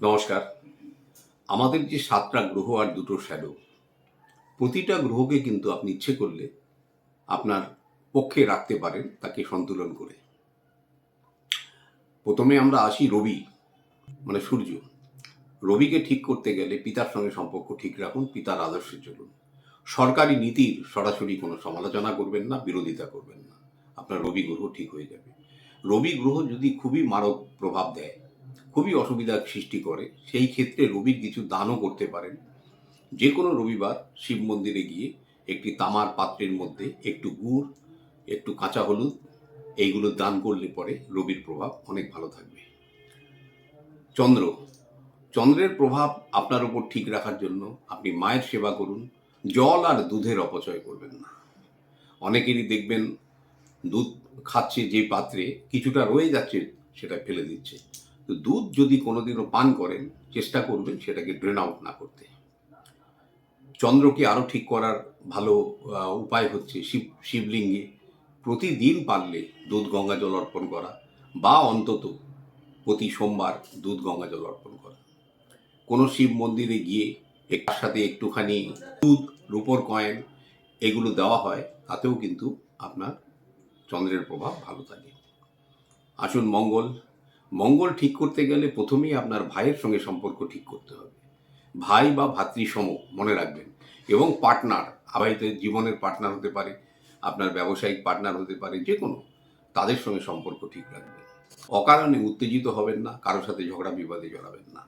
নমস্কার। আমাদের যে সাতটা গ্রহ আর দুটো শ্যাডো প্রতিটা গ্রহকে কিন্তু আপনি ইচ্ছে করলে আপনার পক্ষে রাখতে পারেন, তাকে সন্তুলন করে। প্রথমে আমরা আসি রবি মানে সূর্য। রবিকে ঠিক করতে গেলে পিতার সঙ্গে সম্পর্ক ঠিক রাখুন পিতার আদর্শে চলুন। সরকারি নীতির সরাসরি কোনো সমালোচনা করবেন না, বিরোধিতা করবেন না। আপনার রবি গ্রহ ঠিক হয়ে যাবে। রবি গ্রহ যদি খুবই মারক প্রভাব দেয় খুবই অসুবিধার সৃষ্টি করে। সেই ক্ষেত্রে রবির কিছু দানও করতে পারেন। যে কোনো রবিবার শিব মন্দিরে গিয়ে একটি তামার পাত্রের মধ্যে একটু গুড়, একটু কাঁচা হলুদ, এইগুলো দান করলে পরে রবির প্রভাব অনেক ভালো থাকবে। চন্দ্র, চন্দ্রের প্রভাব আপনার উপর ঠিক রাখার জন্য আপনি মায়ের সেবা করুন। জল আর দুধের অপচয় করবেন না। অনেকেরই দেখবেন দুধ খাচ্ছে যে পাত্রে কিছুটা রয়ে যাচ্ছে, সেটা ফেলে দিচ্ছে। তো দুধ যদি কোনোদিনও পান করেন, চেষ্টা করবেন সেটাকে ড্রেন আউট না করতে। চন্দ্রকে আরও ঠিক করার ভালো উপায় হচ্ছে শিব, শিবলিঙ্গে প্রতিদিন পারলে দুধ গঙ্গা জল অর্পণ করা বা অন্তত প্রতি সোমবার দুধ গঙ্গা জল অর্পণ করা। কোনো শিব মন্দিরে গিয়ে একটার সাথে একটুখানি দুধ, রূপোর কয়েন এগুলো দেওয়া হয়, তাতেও কিন্তু আপনার চন্দ্রের প্রভাব ভালো থাকে। আসুন মঙ্গল মঙ্গল ঠিক করতে গেলে প্রথমেই আপনার ভাইয়ের সঙ্গে সম্পর্ক ঠিক করতে হবে। ভাই বা ভাতৃসম মনে রাখবেন এবং পার্টনার, আবাহিত জীবনের পার্টনার হতে পারে, আপনার ব্যবসায়িক পার্টনার হতে পারে যে কোনো তাদের সঙ্গে সম্পর্ক ঠিক রাখবেন। অকারণে উত্তেজিত হবেন না কারোর সাথে ঝগড়া বিবাদে জড়াবেন না।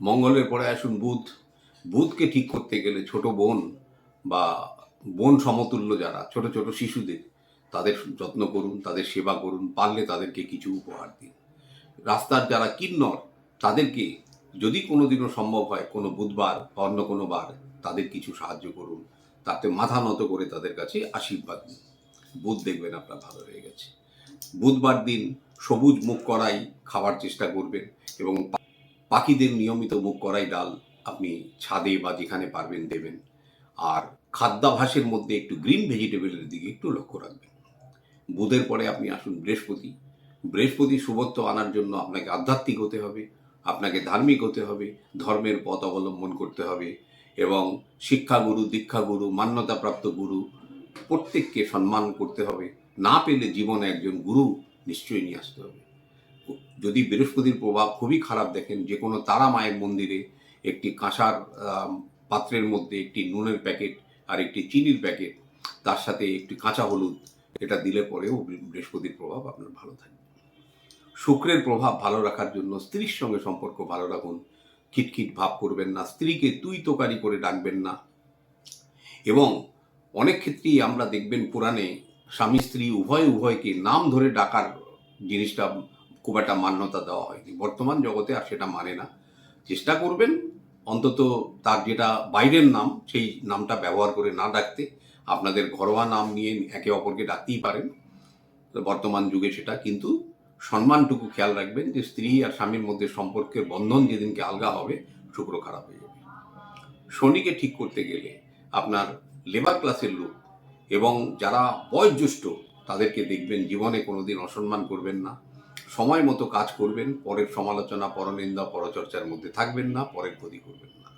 মঙ্গলের পরে আসুন বুধ। বুধকে ঠিক করতে গেলে ছোট বোন বা বোন সমতুল্য যারা, ছোট ছোট শিশুদের তাদের যত্ন করুন, তাদের সেবা করুন, পারলে তাদেরকে কিছু উপহার দিন। রাস্তার যারা কিন্নর, তাদেরকে যদি কোনোদিনও সম্ভব হয়, কোনো বুধবার বা অন্য কোনো বার তাদের কিছু সাহায্য করুন। তাতে মাথা নত করে তাদের কাছে আশীর্বাদ দিন বুধ দেখবেন আপনার ভালো হয়ে গেছে। বুধবার দিন সবুজ মুখ করাই খাবার চেষ্টা করবেন এবং পাখিদের নিয়মিত মুখ করাই ডাল আপনি ছাদে বা যেখানে পারবেন দেবেন। আর খাদ্যাভাসের মধ্যে একটু গ্রিন ভেজিটেবলের দিকে একটু লক্ষ্য রাখবেন। বুধের পরে আপনি আসুন বৃহস্পতি। বৃহস্পতি শুভত্ব আনার জন্য আপনাকে আধ্যাত্মিক হতে হবে, আপনাকে ধার্মিক হতে হবে, ধর্মের পথ অবলম্বন করতে হবে এবং শিক্ষাগুরু, দীক্ষাগুরু, মান্যতাপ্রাপ্ত গুরু প্রত্যেককে সম্মান করতে হবে। না পেলে জীবনে একজন গুরু নিশ্চয়ই নিয়ে আসতে হবে। যদি বৃহস্পতির প্রভাব খুবই খারাপ দেখেন, যে কোনো তারা মায়ের মন্দিরে একটি কাঁসার পাত্রের মধ্যে একটি নুনের প্যাকেট আর একটি চিনির প্যাকেট, তার সাথে একটি কাঁচা হলুদ এটা দিলে পরেও বৃহস্পতির প্রভাব আপনার ভালো থাকবে। শুক্রের প্রভাব ভালো রাখার জন্য স্ত্রীর সঙ্গে সম্পর্ক ভালো রাখুন। খিটখিট ভাব করবেন না, স্ত্রীকে তুই তোকারি করে ডাকবেন না। এবং অনেক ক্ষেত্রেই আমরা দেখবেন পুরাণে স্বামী স্ত্রী উভয় উভয়কে নাম ধরে ডাকার জিনিসটা খুব একটা মান্যতা দেওয়া হয়নি। বর্তমান জগতে আর সেটা মানে না। চেষ্টা করবেন অন্তত তার যেটা বাইরের নাম, সেই নামটা ব্যবহার করে না ডাকতে। আপনাদের ঘরোয়া নাম নিয়ে একে অপরকে ডাকতেই পারেন। বর্তমান যুগে সেটা কিন্তু সম্মানটুকু খেয়াল রাখবেন যে স্ত্রী আর স্বামীর মধ্যে সম্পর্কের বন্ধন যেদিনকে আলগা হবে, শুক্র খারাপ হয়ে যাবে। শনিকে ঠিক করতে গেলে আপনার লেবার ক্লাসের লোক এবং যারা বয়োজ্যেষ্ঠ, তাদেরকে দেখবেন জীবনে কোনোদিন অসম্মান করবেন না। সময় মতো কাজ করবেন, পরের সমালোচনা, পরনিন্দা, পরচর্চার মধ্যে থাকবেন না, পরের ক্ষতি করবেন না।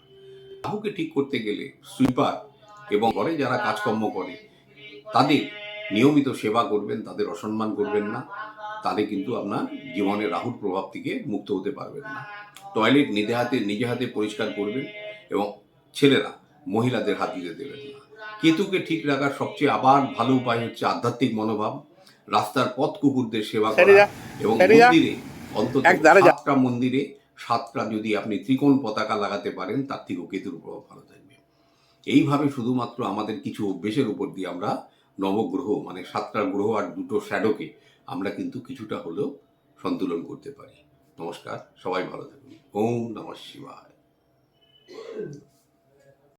রাহুকে ঠিক করতে গেলে সুইপার এবং ঘরে যারা কাজকর্ম করে তাদের নিয়মিত সেবা করবেন তাদের অসম্মান করবেন না তাহলে কিন্তু আপনার জীবনে রাহুর প্রভাব থেকে মুক্ত হতে পারবেন না। টয়লেট নিজে হাতে নিজে হাতে পরিষ্কার করবেন এবং ছেলেরা মহিলাদের হাত দিতে দেবেন না। কেতুকে ঠিক রাখার সবচেয়ে আবার ভালো উপায় হচ্ছে আধ্যাত্মিক মনোভাব। রাস্তার পথ কুকুরদের সেবা করা এবং মন্দিরে অন্তত সাতটা মন্দিরে সাতটা যদি আপনি ত্রিকোণ পতাকা লাগাতে পারেন তার থেকেও কেতুর প্রভাব ভালো থাকবে। এইভাবে শুধুমাত্র আমাদের কিছু অভ্যেসের উপর দিয়ে আমরা নবগ্রহ মানে সাতটা গ্রহ আর দুটো শ্যাডোকে আমরা কিন্তু কিছুটা হলেও সন্তুলন করতে পারি। নমস্কার, সবাই ভালো থাকুন। ওম নমঃ শিবায়।